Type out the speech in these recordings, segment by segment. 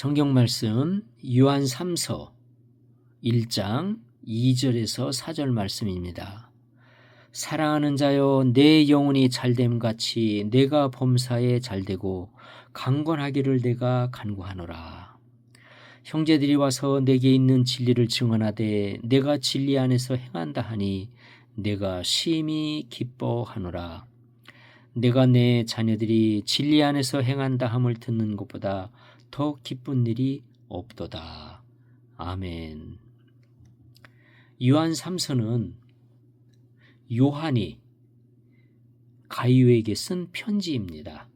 성경 말씀 요한 3서 1장 2절에서 4절 말씀입니다. 사랑하는 자여 내 영혼이 잘됨 같이 내가 범사에 잘되고 강건하기를 내가 간구하노라. 형제들이 와서 내게 있는 진리를 증언하되 내가 진리 안에서 행한다 하니 내가 심히 기뻐하노라. 내가 내 자녀들이 진리 안에서 행한다 함을 듣는 것보다 더 기쁜 일이 없도다. 아멘. 요한 3서는 요한이 가이오에게 쓴 편지입니다.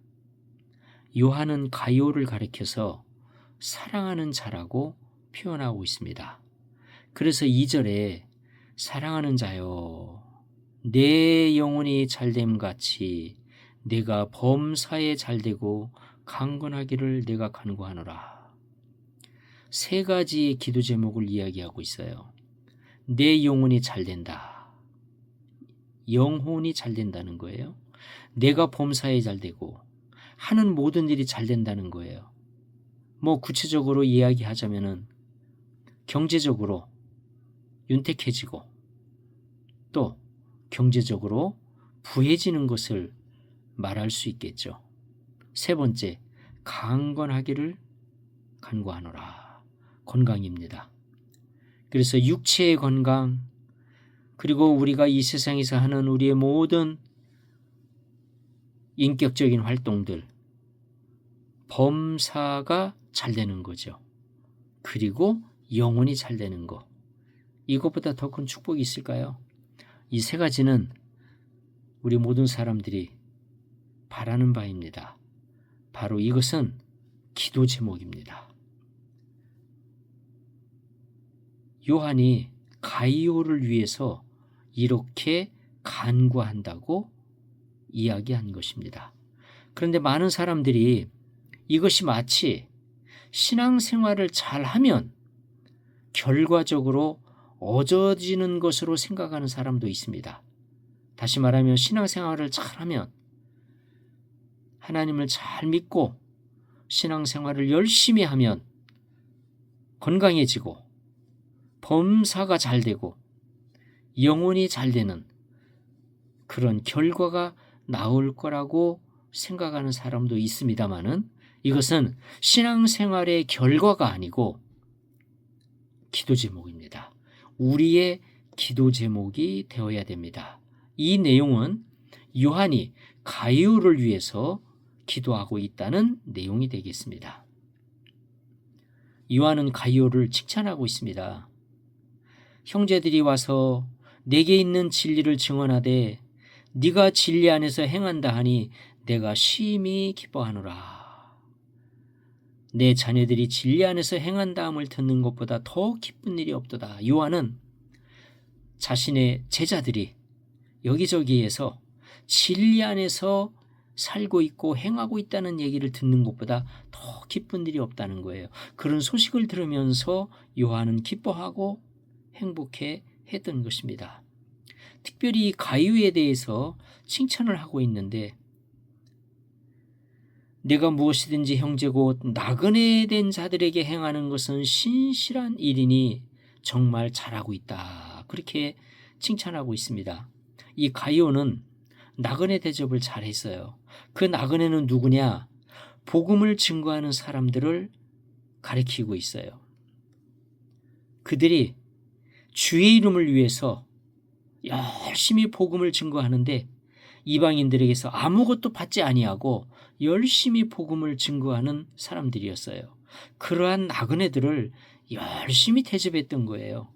요한은 가이오를 가리켜서 사랑하는 자라고 표현하고 있습니다. 그래서 2절에 사랑하는 자여 내 영혼이 잘됨 같이 내가 범사에 잘되고 강건하기를 내가 간구하노라. 세 가지의 기도 제목을 이야기하고 있어요. 내 영혼이 잘 된다. 영혼이 잘 된다는 거예요. 내가 범사에 잘 되고 하는 모든 일이 잘 된다는 거예요. 뭐 구체적으로 이야기하자면은 경제적으로 윤택해지고 또 경제적으로 부해지는 것을 말할 수 있겠죠. 세 번째, 강건하기를 간구하노라. 건강입니다. 그래서 육체의 건강, 그리고 우리가 이 세상에서 하는 우리의 모든 인격적인 활동들, 범사가 잘 되는 거죠. 그리고 영혼이 잘 되는 거. 이것보다 더 큰 축복이 있을까요? 이 세 가지는 우리 모든 사람들이 바라는 바입니다. 바로 이것은 기도 제목입니다. 요한이 가이오를 위해서 이렇게 간구한다고 이야기한 것입니다. 그런데 많은 사람들이 이것이 마치 신앙생활을 잘 하면 결과적으로 어져지는 것으로 생각하는 사람도 있습니다. 다시 말하면 신앙생활을 잘 하면 하나님을 잘 믿고 신앙생활을 열심히 하면 건강해지고 범사가 잘 되고 영혼이 잘 되는 그런 결과가 나올 거라고 생각하는 사람도 있습니다만은 이것은 신앙생활의 결과가 아니고 기도 제목입니다. 우리의 기도 제목이 되어야 됩니다. 이 내용은 요한이 가이오를 위해서 기도하고 있다는 내용이 되겠습니다. 요한은 가이오를 칭찬하고 있습니다. 형제들이 와서 내게 있는 진리를 증언하되 네가 진리 안에서 행한다 하니 내가 심히 기뻐하노라. 내 자녀들이 진리 안에서 행한다함을 듣는 것보다 더 기쁜 일이 없도다. 요한은 자신의 제자들이 여기저기에서 진리 안에서 살고 있고 행하고 있다는 얘기를 듣는 것보다 더 기쁜 일이 없다는 거예요. 그런 소식을 들으면서 요한은 기뻐하고 행복해 했던 것입니다. 특별히 가유에 대해서 칭찬을 하고 있는데 내가 무엇이든지 형제고 나그네 된 자들에게 행하는 것은 신실한 일이니 정말 잘하고 있다. 그렇게 칭찬하고 있습니다. 이 가이오는 나그네 대접을 잘했어요. 그 나그네는 누구냐? 복음을 증거하는 사람들을 가리키고 있어요. 그들이 주의 이름을 위해서 열심히 복음을 증거하는데 이방인들에게서 아무것도 받지 아니하고 열심히 복음을 증거하는 사람들이었어요. 그러한 나그네들을 열심히 대접했던 거예요.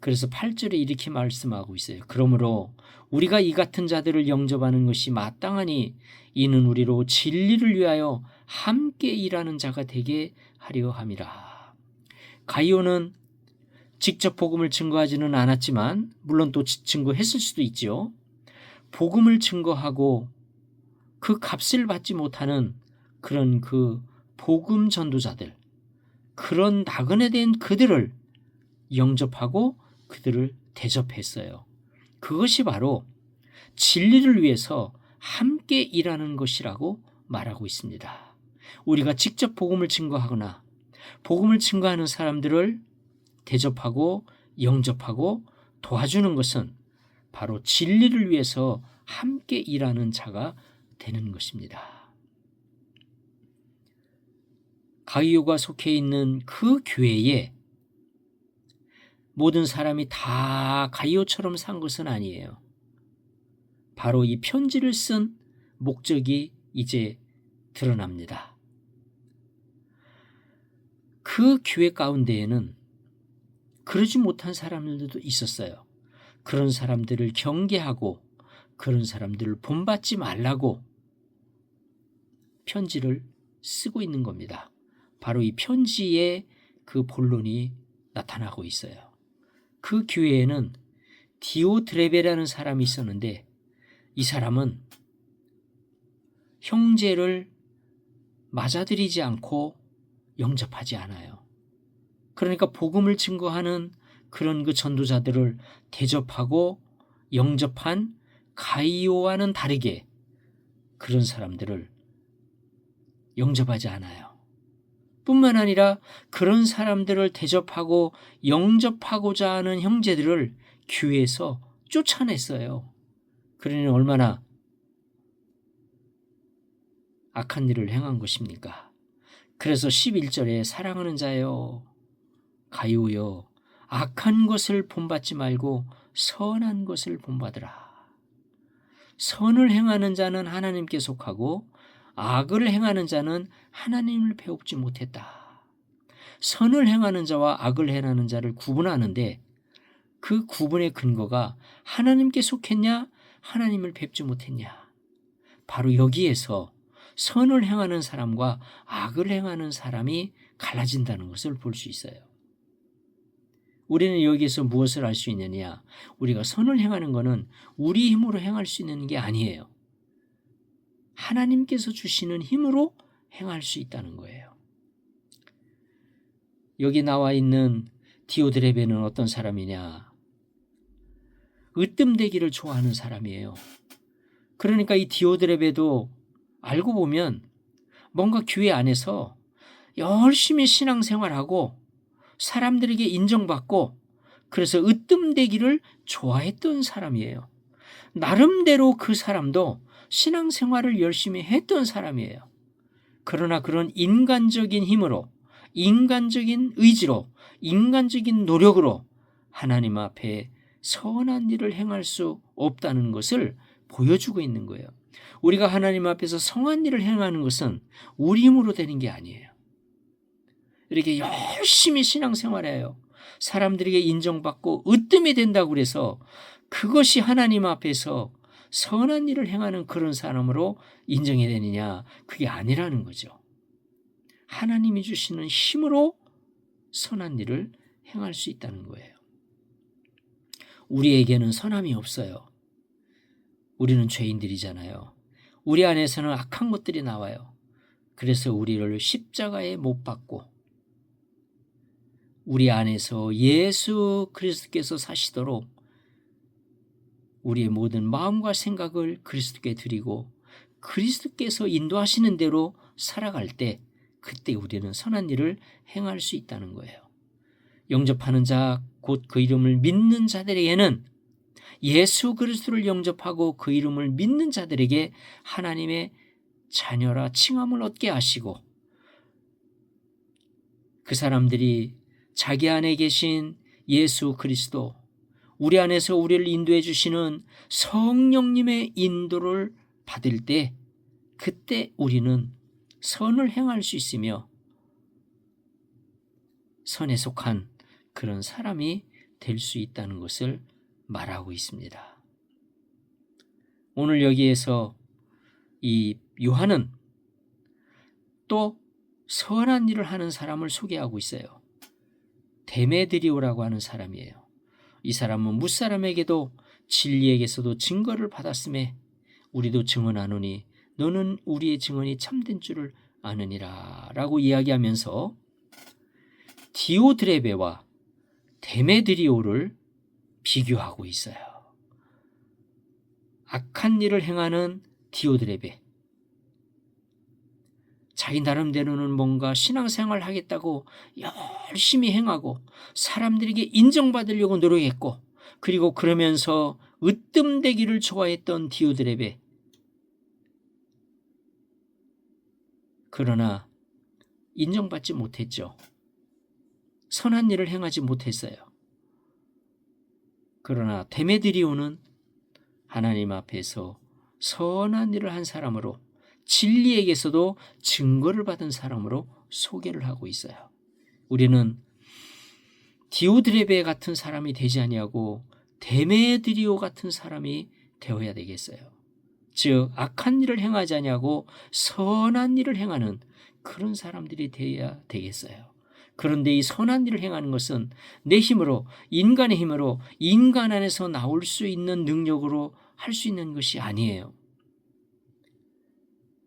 그래서 8절에 이렇게 말씀하고 있어요. 그러므로 우리가 이 같은 자들을 영접하는 것이 마땅하니 이는 우리로 진리를 위하여 함께 일하는 자가 되게 하려 함이라. 가이오는 직접 복음을 증거하지는 않았지만 물론 또 증거했을 수도 있지요. 복음을 증거하고 그 값을 받지 못하는 그런 그 복음 전도자들 그런 나그네 된 그들을 영접하고 그들을 대접했어요. 그것이 바로 진리를 위해서 함께 일하는 것이라고 말하고 있습니다. 우리가 직접 복음을 증거하거나 복음을 증거하는 사람들을 대접하고 영접하고 도와주는 것은 바로 진리를 위해서 함께 일하는 자가 되는 것입니다. 가이오가 속해 있는 그 교회에 모든 사람이 다 가이오처럼 산 것은 아니에요. 바로 이 편지를 쓴 목적이 이제 드러납니다. 그 교회 가운데에는 그러지 못한 사람들도 있었어요. 그런 사람들을 경계하고 그런 사람들을 본받지 말라고 편지를 쓰고 있는 겁니다. 바로 이 편지에 그 본론이 나타나고 있어요. 그 교회에는 디오드레베라는 사람이 있었는데 이 사람은 형제를 맞아들이지 않고 영접하지 않아요. 그러니까 복음을 증거하는 그런 그 전도자들을 대접하고 영접한 가이오와는 다르게 그런 사람들을 영접하지 않아요. 뿐만 아니라 그런 사람들을 대접하고 영접하고자 하는 형제들을 교회에서 쫓아냈어요. 그러니 얼마나 악한 일을 행한 것입니까? 그래서 11절에 사랑하는 자여 가요여 악한 것을 본받지 말고 선한 것을 본받으라. 선을 행하는 자는 하나님께 속하고 악을 행하는 자는 하나님을 배웁지 못했다. 선을 행하는 자와 악을 행하는 자를 구분하는데 그 구분의 근거가 하나님께 속했냐 하나님을 뵙지 못했냐. 바로 여기에서 선을 행하는 사람과 악을 행하는 사람이 갈라진다는 것을 볼 수 있어요. 우리는 여기에서 무엇을 알 수 있느냐? 우리가 선을 행하는 것은 우리 힘으로 행할 수 있는 게 아니에요. 하나님께서 주시는 힘으로 행할 수 있다는 거예요. 여기 나와 있는 디오드레베는 어떤 사람이냐? 으뜸되기를 좋아하는 사람이에요. 그러니까 이 디오드레베도 알고 보면 뭔가 교회 안에서 열심히 신앙생활하고 사람들에게 인정받고 그래서 으뜸되기를 좋아했던 사람이에요. 나름대로 그 사람도 신앙생활을 열심히 했던 사람이에요. 그러나 그런 인간적인 힘으로, 인간적인 의지로, 인간적인 노력으로 하나님 앞에 선한 일을 행할 수 없다는 것을 보여주고 있는 거예요. 우리가 하나님 앞에서 성한 일을 행하는 것은 우리 힘으로 되는 게 아니에요. 이렇게 열심히 신앙생활해요. 사람들에게 인정받고 으뜸이 된다고 그래서 그것이 하나님 앞에서 선한 일을 행하는 그런 사람으로 인정이 되느냐? 그게 아니라는 거죠. 하나님이 주시는 힘으로 선한 일을 행할 수 있다는 거예요. 우리에게는 선함이 없어요. 우리는 죄인들이잖아요. 우리 안에서는 악한 것들이 나와요. 그래서 우리를 십자가에 못 박고 우리 안에서 예수 그리스도께서 사시도록 우리의 모든 마음과 생각을 그리스도께 드리고 그리스도께서 인도하시는 대로 살아갈 때 그때 우리는 선한 일을 행할 수 있다는 거예요. 영접하는 자, 곧 그 이름을 믿는 자들에게는 예수 그리스도를 영접하고 그 이름을 믿는 자들에게 하나님의 자녀라 칭함을 얻게 하시고 그 사람들이 자기 안에 계신 예수 그리스도 우리 안에서 우리를 인도해 주시는 성령님의 인도를 받을 때 그때 우리는 선을 행할 수 있으며 선에 속한 그런 사람이 될 수 있다는 것을 말하고 있습니다. 오늘 여기에서 이 요한은 또 선한 일을 하는 사람을 소개하고 있어요. 데메드리오라고 하는 사람이에요. 이 사람은 무사람에게도 진리에게서도 증거를 받았음에 우리도 증언하노니 너는 우리의 증언이 참된 줄을 아느니라 라고 이야기하면서 디오드레베와 데메드리오를 비교하고 있어요. 악한 일을 행하는 디오드레베 자기 나름대로는 뭔가 신앙생활 하겠다고 열심히 행하고 사람들에게 인정받으려고 노력했고 그리고 그러면서 으뜸되기를 좋아했던 디오드레베 그러나 인정받지 못했죠. 선한 일을 행하지 못했어요. 그러나 데메드리오는 하나님 앞에서 선한 일을 한 사람으로 진리에게서도 증거를 받은 사람으로 소개를 하고 있어요. 우리는 디오드레베 같은 사람이 되지 아니하고 데메드리오 같은 사람이 되어야 되겠어요. 즉 악한 일을 행하지 아니하고 선한 일을 행하는 그런 사람들이 되어야 되겠어요. 그런데 이 선한 일을 행하는 것은 내 힘으로 인간의 힘으로 인간 안에서 나올 수 있는 능력으로 할 수 있는 것이 아니에요.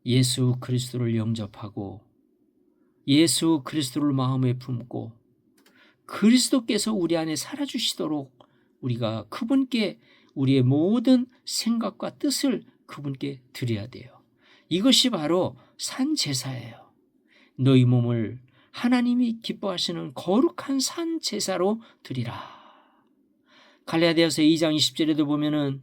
예수 그리스도를 영접하고 예수 그리스도를 마음에 품고 그리스도께서 우리 안에 살아주시도록 우리가 그분께 우리의 모든 생각과 뜻을 그분께 드려야 돼요. 이것이 바로 산 제사예요. 너희 몸을 하나님이 기뻐하시는 거룩한 산 제사로 드리라. 갈라디아서 2장 20절에도 보면은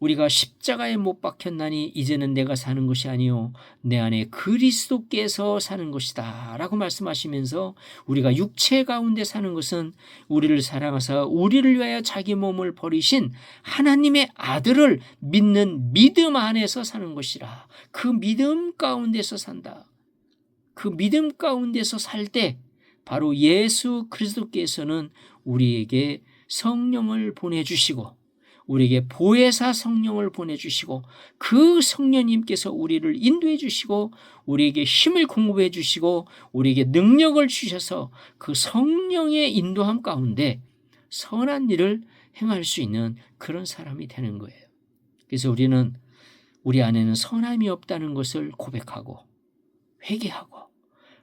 우리가 십자가에 못 박혔나니 이제는 내가 사는 것이 아니요 내 안에 그리스도께서 사는 것이다라고 말씀하시면서 우리가 육체 가운데 사는 것은 우리를 사랑하사 우리를 위하여 자기 몸을 버리신 하나님의 아들을 믿는 믿음 안에서 사는 것이라 그 믿음 가운데서 산다. 그 믿음 가운데서 살 때 바로 예수 그리스도께서는 우리에게 성령을 보내주시고 우리에게 보혜사 성령을 보내주시고 그 성령님께서 우리를 인도해 주시고 우리에게 힘을 공급해 주시고 우리에게 능력을 주셔서 그 성령의 인도함 가운데 선한 일을 행할 수 있는 그런 사람이 되는 거예요. 그래서 우리는 우리 안에는 선함이 없다는 것을 고백하고 회개하고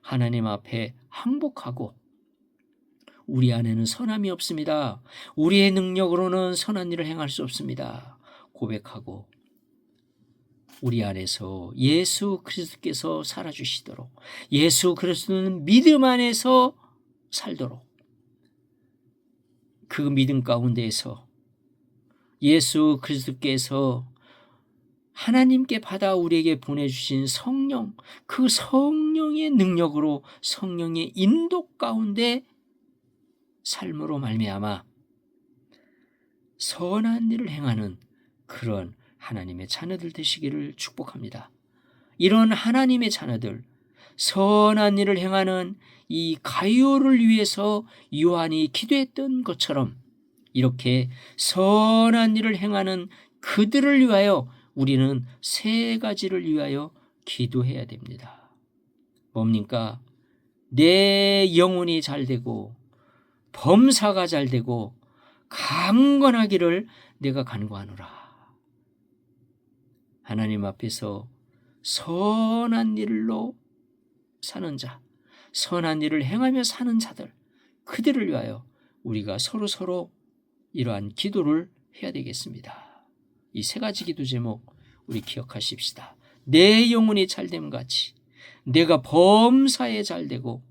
하나님 앞에 항복하고 우리 안에는 선함이 없습니다. 우리의 능력으로는 선한 일을 행할 수 없습니다. 고백하고 우리 안에서 예수 그리스도께서 살아주시도록 예수 그리스도는 믿음 안에서 살도록 그 믿음 가운데에서 예수 그리스도께서 하나님께 받아 우리에게 보내주신 성령, 그 성령의 능력으로 성령의 인도 가운데 삶으로 말미암아 선한 일을 행하는 그런 하나님의 자녀들 되시기를 축복합니다. 이런 하나님의 자녀들, 선한 일을 행하는 이 가요를 위해서 요한이 기도했던 것처럼 이렇게 선한 일을 행하는 그들을 위하여 우리는 세 가지를 위하여 기도해야 됩니다. 뭡니까? 내 영혼이 잘 되고 범사가 잘 되고 강건하기를 내가 간구하노라. 하나님 앞에서 선한 일로 사는 자, 선한 일을 행하며 사는 자들, 그들을 위하여 우리가 서로 서로 이러한 기도를 해야 되겠습니다. 이 세 가지 기도 제목 우리 기억하십시다. 내 영혼이 잘됨 같이 내가 범사에 잘되고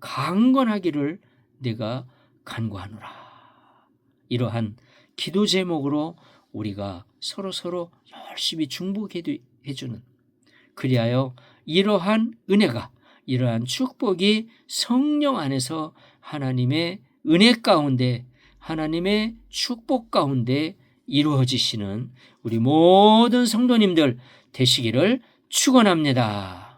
강건하기를 내가 간구하노라. 이러한 기도 제목으로 우리가 서로 서로 열심히 중복해 주는 그리하여 이러한 은혜가 이러한 축복이 성령 안에서 하나님의 은혜 가운데 하나님의 축복 가운데 이루어지시는 우리 모든 성도님들 되시기를 축원합니다.